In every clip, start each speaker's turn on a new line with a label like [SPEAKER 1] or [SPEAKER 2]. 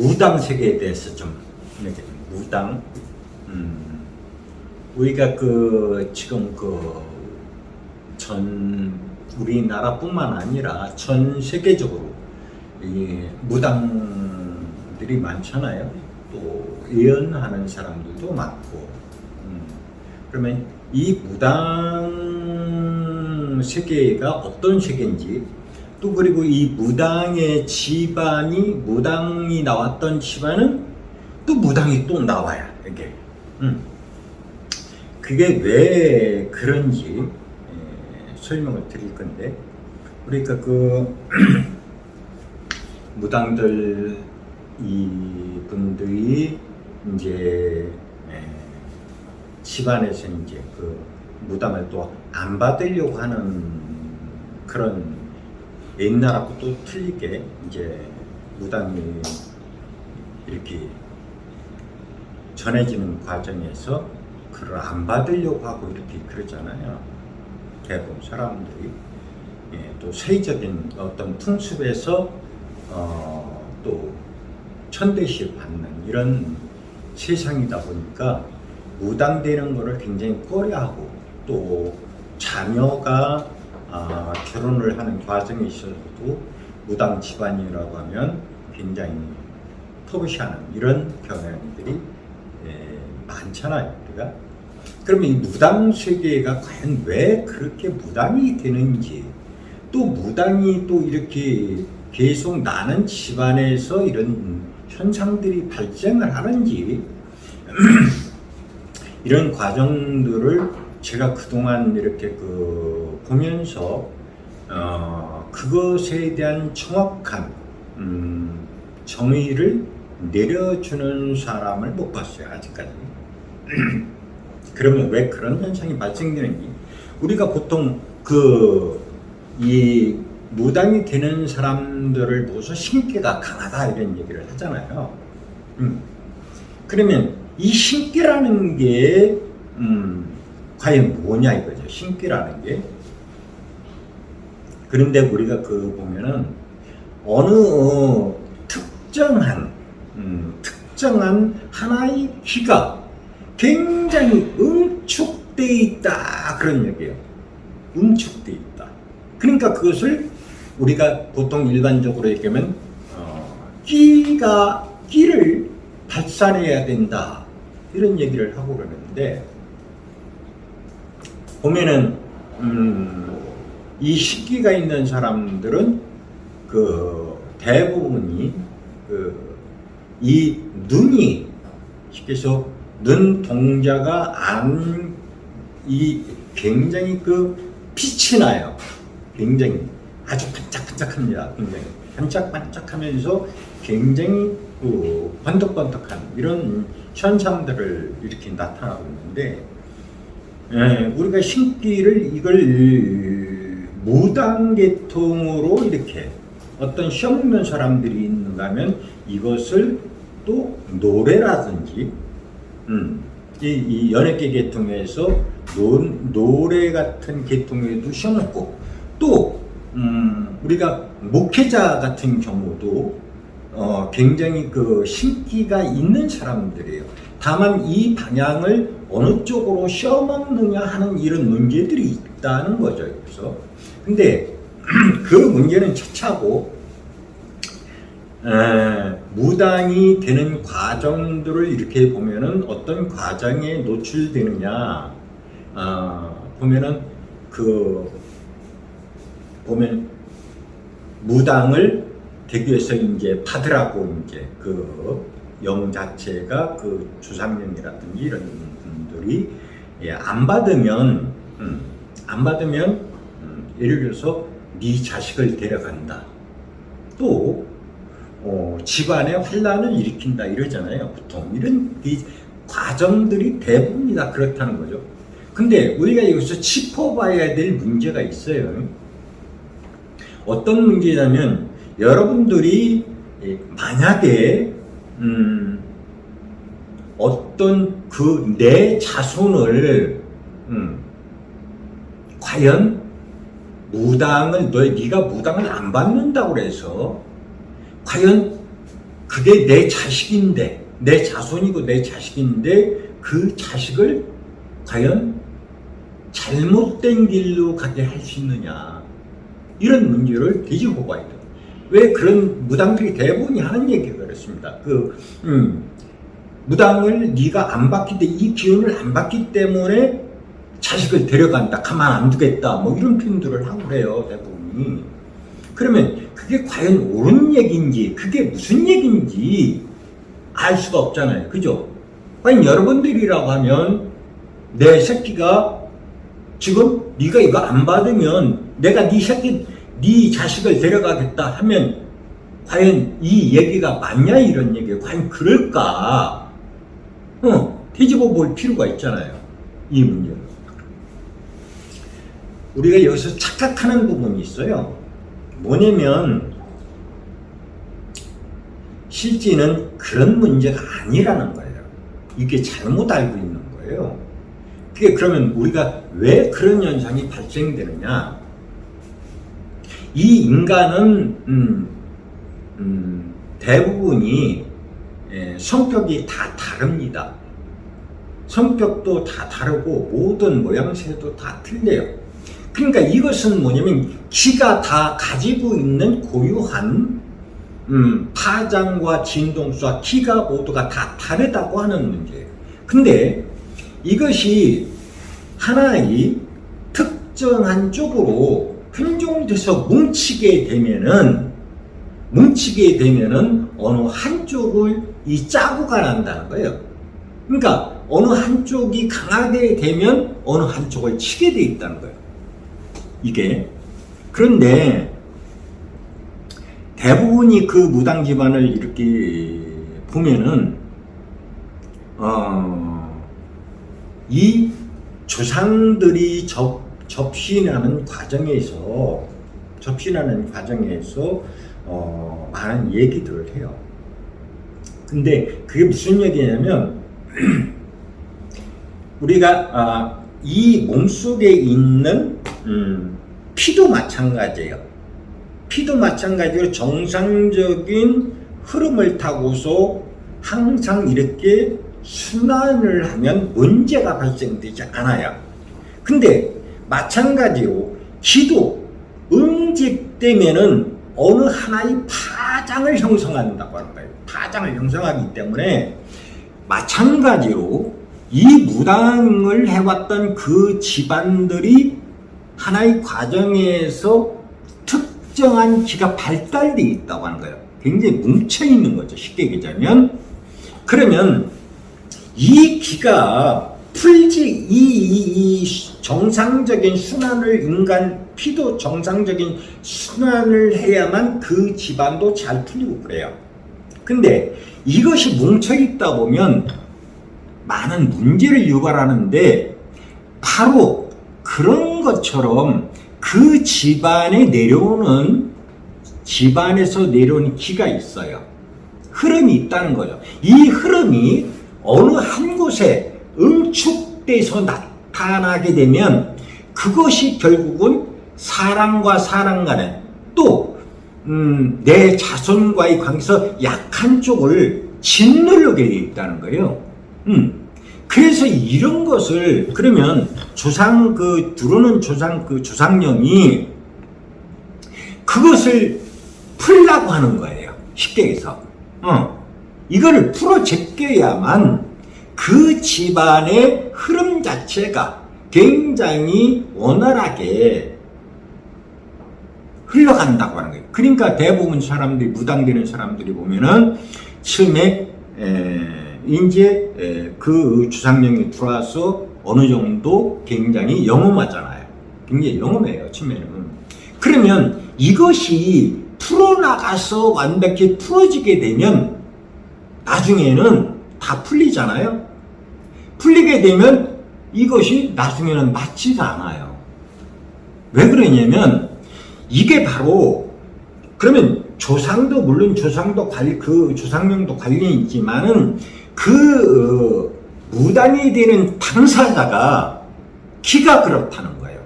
[SPEAKER 1] 무당 세계에 대해서 좀 무당 음, 우리가 그 지금 그 전 우리나라뿐만 아니라 전 세계적으로 이 무당들이 많잖아요. 또 예언하는 사람들도 많고. 음, 그러면 이 무당 세계가 어떤 세계인지 또 그리고 이 무당의 집안이 무당이 나왔던 집안은 또 무당이 또 나와야 이게. 음. 그게 왜 그런지 에, 설명을 드릴 건데 그러니까 그 무당들 이분들이 이제 에, 집안에서 이제 그 무당을 또 안 받으려고 하는 그런 옛날하고 또 틀리게 이제 무당이 이렇게 전해지는 과정에서 그걸 안 받으려고 하고 이렇게 그러잖아요. 대부분 사람들이 예, 또 세계적인 어떤 풍습에서 어, 또 천대시 받는 이런 세상이다 보니까 무당되는 것을 굉장히 꺼려하고 또 자녀가 아, 결혼을 하는 과정에 있어서도 무당 집안이라고 하면 굉장히 터부시하는 이런 경향들이 예, 많잖아요, 우리가. 그러면 이 무당 세계가 과연 왜 그렇게 무당이 되는지, 또 무당이 또 이렇게 계속 나는 집안에서 이런 현상들이 발생을 하는지, 이런 과정들을 제가 그동안 이렇게 그 보면서 어, 그것에 대한 정확한 음, 정의를 내려주는 사람을 못 봤어요 아직까지. 그러면 왜 그런 현상이 발생되는지 우리가 보통 그 이 무당이 되는 사람들을 보고서 신께가 강하다 이런 얘기를 하잖아요. 음. 그러면 이 신께라는 게 음, 과연 뭐냐 이거죠. 신께라는 게. 그런데 우리가 그 보면은 어느 어, 특정한 음, 특정한 하나의 기가 굉장히 응축돼 있다 그런 얘기예요. 응축돼 있다. 그러니까 그것을 우리가 보통 일반적으로 얘기하면 어, 끼가 끼를 발산해야 된다 이런 얘기를 하고 그러는데 보면은 음, 이 식기가 있는 사람들은 그 대부분이 그 이 눈이 쉽게 해서 눈 동자가 안 이 굉장히 그 빛이 나요. 굉장히 아주 반짝반짝합니다. 굉장히 반짝반짝하면서 굉장히 그 번덕번덕한 이런 현상들을 이렇게 나타나고 있는데 예, 우리가 신기를 이걸 무당계통으로 이렇게 어떤 시험 먹는 사람들이 있는가 하면 이것을 또 노래라든지 음, 이, 이 연예계 계통에서 노, 노래 같은 계통에도 시험 먹고 또 음, 우리가 목회자 같은 경우도 어, 굉장히 그 신기가 있는 사람들이에요. 다만 이 방향을 어느 쪽으로 씌워먹느냐 하는 이런 문제들이 있다는 거죠. 그래서 근데 그 문제는 차차고 에, 무당이 되는 과정들을 이렇게 보면은 어떤 과정에 노출되느냐 어, 보면은 그 보면 무당을 되기 위해서 이제 받으라고 이제 그 영 자체가 그 주상령이라든지 이런 분들이 예, 안 받으면 음, 안 받으면 음, 예를 들어서 네 자식을 데려간다. 또 어, 집안에 환란을 일으킨다 이러잖아요. 보통 이런 이 과정들이 대부분이 다 그렇다는 거죠. 근데 우리가 여기서 짚어봐야 될 문제가 있어요. 어떤 문제냐면 여러분들이 만약에 음, 어떤 그 내 자손을 음, 과연 무당을 너 네가 무당을 안 받는다고 그래서 과연 그 그게 내 자식인데, 내 자손이고 내 자식인데, 그 자식을 과연 잘못된 길로 가게 할 수 있느냐. 이런 문제를 뒤집어 봐야 돼요. 왜 그런 무당들이 대부분이 하는 얘기가 그렇습니다. 그, 음, 무당을 네가 안 받기 때, 이 기운을 안 받기 때문에 자식을 데려간다, 가만 안 두겠다, 뭐 이런 표현들을 하고 그래요, 대부분이. 그러면 그게 과연 옳은 얘기인지, 그게 무슨 얘기인지 알 수가 없잖아요. 그죠? 과연 여러분들이라고 하면 내 새끼가 지금 네가 이거 안 받으면 내가 네 새끼, 네 자식을 데려가겠다 하면 과연 이 얘기가 맞냐 이런 얘기 과연 그럴까? 어, 뒤집어 볼 필요가 있잖아요. 이 문제는. 우리가 여기서 착각하는 부분이 있어요. 뭐냐면 실제는 그런 문제가 아니라는 거예요. 이게 잘못 알고 있는 거예요. 그게 그러면 우리가 왜 그런 현상이 발생되느냐? 이 인간은 음, 음, 대부분이 예, 성격이 다 다릅니다. 성격도 다 다르고 모든 모양새도 다 틀려요. 그러니까 이것은 뭐냐면 기가 다 가지고 있는 고유한 음, 파장과 진동수와 키가 모두가 다 다르다고 하는 문제예요. 근데 이것이 하나의 특정한 쪽으로 편종돼서 뭉치게 되면은 뭉치게 되면은 어느 한쪽을 이 짜고가 난다는 거예요. 그러니까 어느 한쪽이 강하게 되면 어느 한쪽을 치게 돼 있다는 거예요. 이게 그런데 대부분이 그 무당 집안을 이렇게 보면은 어, 이 조상들이 접, 접신하는 과정에서 접신하는 과정에서 어, 많은 얘기들을 해요. 근데 그게 무슨 얘기냐면 우리가 아, 이 몸속에 있는 음, 피도 마찬가지예요. 피도 마찬가지로 정상적인 흐름을 타고서 항상 이렇게 순환을 하면 문제가 발생되지 않아요. 근데 마찬가지로 기도 응집되면은 어느 하나의 파장을 형성한다고 거예요. 파장을 형성하기 때문에 마찬가지로 이 무당을 해왔던 그 집안들이 하나의 과정에서 특정한 기가 발달되어 있다고 하는 거예요. 굉장히 뭉쳐 있는 거죠. 쉽게 얘기하자면. 그러면 이 기가 풀지, 이, 이, 이 정상적인 순환을 인간 피도 정상적인 순환을 해야만 그 집안도 잘 풀리고 그래요. 근데 이것이 뭉쳐 있다 보면 많은 문제를 유발하는데 바로 그런 것처럼 그 집안에 내려오는 집안에서 내려오는 기가 있어요. 흐름이 있다는 거죠. 이 흐름이 어느 한 곳에 응축돼서 나타나게 되면 그것이 결국은 사람과 사람 간에 또, 음, 내 자손과의 관계에서 약한 쪽을 짓누르게 돼 있다는 거예요. 음. 그래서 이런 것을, 그러면 조상, 그, 들어오는 조상, 그 조상령이 그것을 풀라고 하는 거예요. 쉽게 해서. 어. 이거를 풀어 제껴야만 그 집안의 흐름 자체가 굉장히 원활하게 흘러간다고 하는 거예요. 그러니까 대부분 사람들이 무당되는 사람들이 보면은 처음에 에, 이제 에, 그 주상령이 들어와서 어느 정도 굉장히 영험하잖아요. 굉장히 영험해요. 처음에는. 그러면 이것이 풀어나가서 완벽히 풀어지게 되면 나중에는 다 풀리잖아요. 풀리게 되면 이것이 나중에는 맞지가 않아요. 왜 그러냐면 이게 바로 그러면 조상도 물론 조상도 관리 그 조상명도 관련이 있지만은 그 어, 무당이 되는 당사자가 기가 그렇다는 거예요.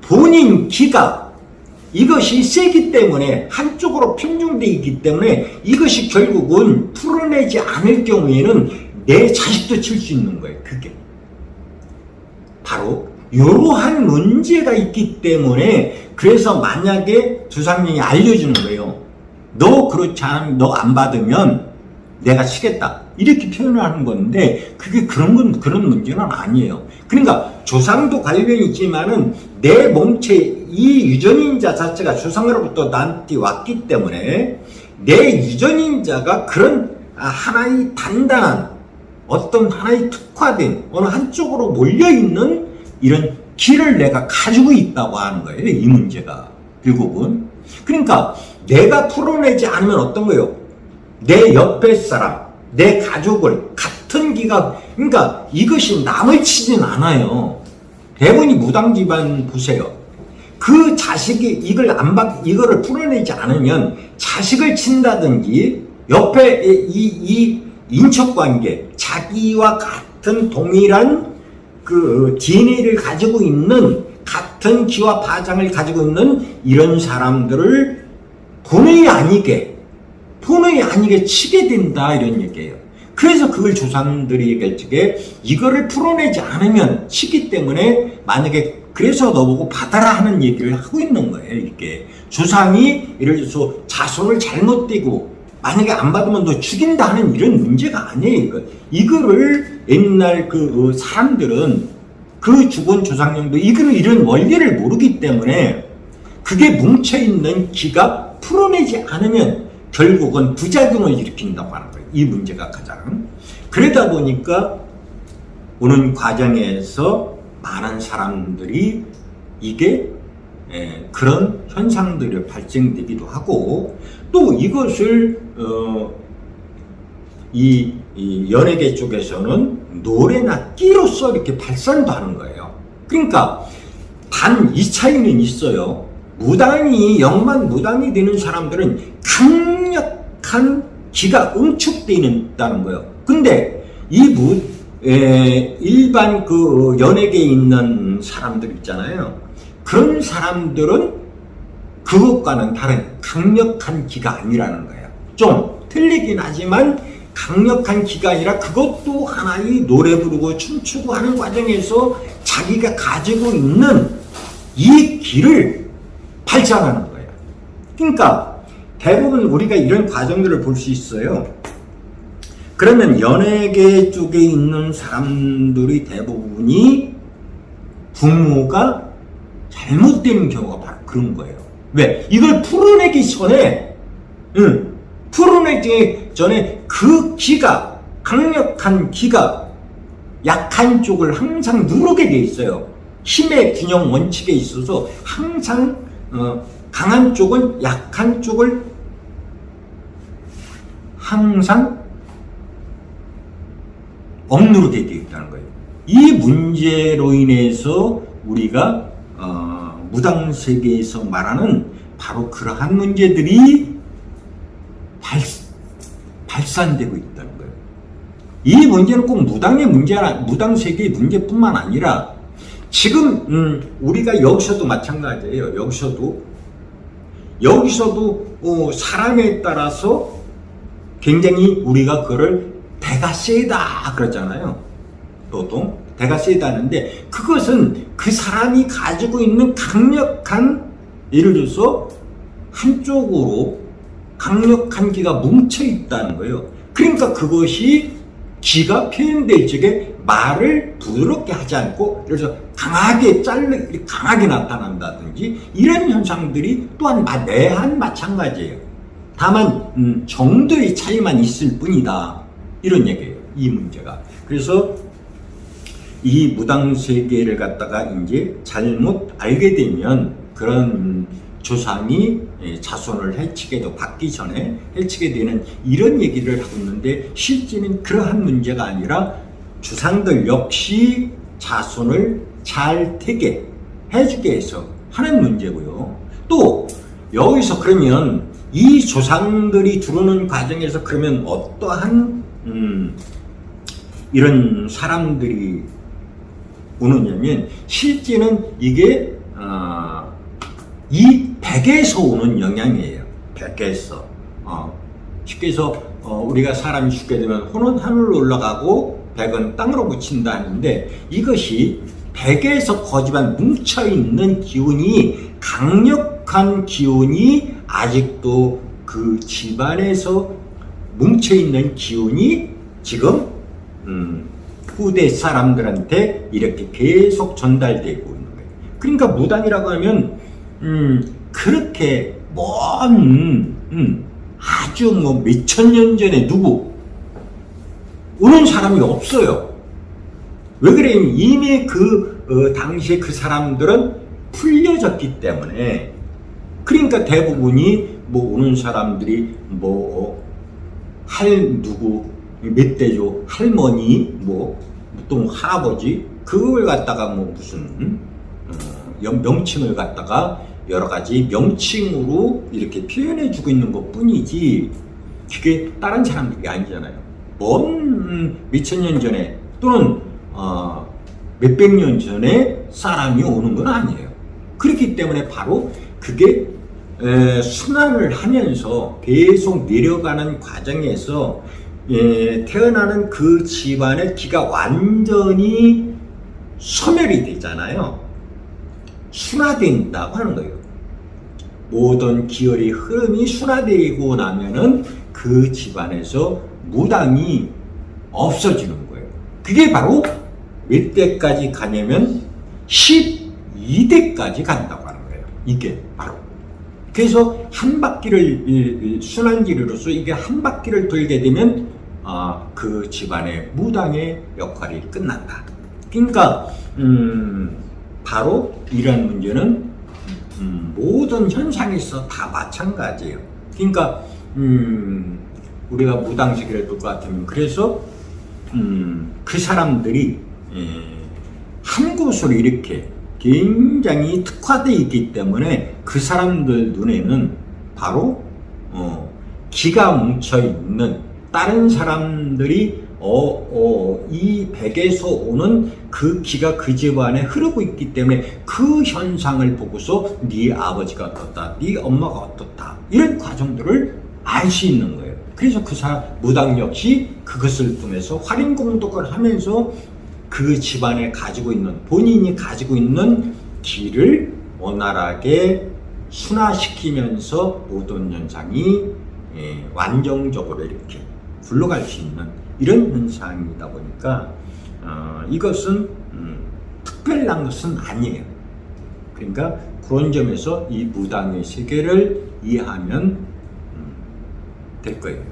[SPEAKER 1] 본인 기가 이것이 세기 때문에 한쪽으로 편중되어 있기 때문에 이것이 결국은 풀어내지 않을 경우에는 내 자식도 칠 수 있는 거예요. 그게. 바로 이러한 문제가 있기 때문에 그래서 만약에 주상님이 알려주는 거예요. 너 그렇지 않으면 너 안 받으면 내가 치겠다. 이렇게 표현을 하는 건데 그게 그런 건 그런 문제는 아니에요. 그러니까 조상도 관련이 있지만은 내 몸체 이 유전인자 자체가 조상으로부터 나한테 왔기 때문에 내 유전인자가 그런 아, 하나의 단단한 어떤 하나의 특화된 어느 한쪽으로 몰려 있는 이런 길을 내가 가지고 있다고 하는 거예요. 이 문제가 결국은 그러니까 내가 풀어내지 않으면 어떤 거예요? 내 옆에 사람, 내 가족을 같은 기가 그러니까 이것이 남을 치진 않아요. 대부분이 무당 집안 보세요. 그 자식이 이걸 안 받, 이거를 풀어내지 않으면 자식을 친다든지 옆에 이, 이 인척 관계, 자기와 같은 동일한 그 DNA를 가지고 있는 같은 기와 파장을 가지고 있는 이런 사람들을 본의 아니게 본의 아니게 치게 된다 이런 얘기예요. 그래서 그걸 조상들이 얘기할 적에 이거를 풀어내지 않으면 치기 때문에 만약에 그래서 너보고 받아라 하는 얘기를 하고 있는 거예요. 이렇게 조상이 예를 들어서 자손을 잘못 떼고 만약에 안 받으면 너 죽인다 하는 이런 문제가 아니에요. 이거 이거를 옛날 그 어, 사람들은 그 죽은 조상님도 이거는 이런 원리를 모르기 때문에 그게 뭉쳐 있는 기가 풀어내지 않으면 결국은 부작용을 일으킨다고 하는 거예요. 이 문제가 가장. 그러다 보니까 오는 과정에서 많은 사람들이 이게 예, 그런 현상들이 발생되기도 하고 또 이것을 어, 이, 이 연예계 쪽에서는 노래나 끼로서 이렇게 발산도 하는 거예요. 그러니까 단 이 차이는 있어요. 무당이 영만 무당이 되는 사람들은 강력한 기가 응축되어 있다는 거예요. 근데 이 무, 에, 일반 그 연예계에 있는 사람들 있잖아요. 그런 사람들은 그것과는 다른 강력한 기가 아니라는 거예요. 좀 틀리긴 하지만 강력한 기가 아니라 그것도 하나의 노래 부르고 춤추고 하는 과정에서 자기가 가지고 있는 이 기를 발산하는 거예요. 그러니까 대부분 우리가 이런 과정들을 볼 수 있어요. 그러면 연예계 쪽에 있는 사람들이 대부분이 부모가 잘못되는 경우가 바로 그런 거예요. 왜? 이걸 풀어내기 전에, 응, 풀어내기 전에 그 기가, 강력한 기가 약한 쪽을 항상 누르게 돼 있어요. 힘의 균형 원칙에 있어서 항상 어, 강한 쪽은 약한 쪽을 항상 억누르게 되어 있다는 거예요. 이 문제로 인해서 우리가 어, 무당 세계에서 말하는 바로 그러한 문제들이 발, 발산되고 있다는 거예요. 이 문제는 꼭 무당의 문제나 무당 세계의 문제뿐만 아니라 지금 음, 우리가 여기서도 마찬가지예요. 여기서도 여기서도 어, 사람에 따라서 굉장히 우리가 그거를 대가 세다 그러잖아요. 보통 대가 세다는데 그것은 그 사람이 가지고 있는 강력한 예를 들어서 한쪽으로 강력한 기가 뭉쳐 있다는 거예요. 그러니까 그것이 기가 표현될 적에 말을 부드럽게 하지 않고 그래서 강하게 잘르 강하게 나타난다든지 이런 현상들이 또한 내한 마찬가지예요. 다만 음, 정도의 차이만 있을 뿐이다 이런 얘기예요. 이 문제가 그래서 이 무당 세계를 갖다가 이제 잘못 알게 되면 그런 조상이 예, 자손을 해치게도 받기 전에 해치게 되는 이런 얘기를 하고 있는데 실제는 그러한 문제가 아니라 주상들 역시 자손을 잘 되게 해주게 해서 하는 문제고요. 또 여기서 그러면 이 조상들이 들어오는 과정에서 그러면 어떠한 음, 이런 사람들이 오느냐면 실제는 이게 어, 이 백에서 오는 영향이에요. 백에서. 어, 쉽게 해서 어, 우리가 사람이 죽게 되면 혼은 하늘로 올라가고 백은 땅으로 붙인다 하는데 이것이 백에서 거지만 뭉쳐 있는 기운이 강력한 기운이 아직도 그 집안에서 뭉쳐 있는 기운이 지금 음, 후대 사람들한테 이렇게 계속 전달되고 있는 거예요. 그러니까 무당이라고 하면 음, 그렇게 먼 음, 아주 뭐 몇천 년 전에 누구 오는 사람이 없어요. 왜 그래? 이미 그 어, 당시에 그 사람들은 풀려졌기 때문에 그러니까 대부분이 뭐 오는 사람들이 뭐 할 누구 몇 대죠 할머니 뭐또 할아버지 그걸 갖다가 뭐 무슨 음? 어, 영- 명칭을 갖다가 여러 가지 명칭으로 이렇게 표현해 주고 있는 것 뿐이지 그게 다른 사람들이 아니잖아요. 먼 음, 몇천 년 전에 또는 어, 몇백 년 전에 사람이 오는 건 아니에요. 그렇기 때문에 바로 그게 에, 순환을 하면서 계속 내려가는 과정에서 예, 태어나는 그 집안의 기가 완전히 소멸이 되잖아요. 순화된다고 하는 거예요. 모든 기혈의 흐름이 순화되고 나면은 그 집안에서 무당이 없어지는 거예요. 그게 바로 몇 대까지 가냐면 12대까지 간다고 하는 거예요. 이게 바로. 그래서 한 바퀴를 순환기로서 이게 한 바퀴를 돌게 되면 아, 그 집안의 무당의 역할이 끝난다. 그러니까 음, 바로 이런 문제는 음, 모든 현상에서 다 마찬가지예요. 그러니까 음, 우리가 무당식이라 볼것 같으면 그래서 음, 그 사람들이 예, 한 곳으로 이렇게 굉장히 특화되어 있기 때문에 그 사람들 눈에는 바로 어, 기가 뭉쳐 있는 다른 사람들이 어, 어, 이 백에서 오는 그 기가 그 집안에 흐르고 있기 때문에 그 현상을 보고서 네 아버지가 어떻다, 네 엄마가 어떻다 이런 과정들을 알 수 있는 거예요. 그래서 그 사람 무당 역시 그것을 통해서 활인 공덕을 하면서 그 집안에 가지고 있는 본인이 가지고 있는 기를 원활하게 순화시키면서 모든 현상이 예, 완정적으로 이렇게 굴러갈 수 있는 이런 현상이다 보니까 어, 이것은 음, 특별한 것은 아니에요. 그러니까 그런 점에서 이 무당의 세계를 이해하면 음, 될 거예요.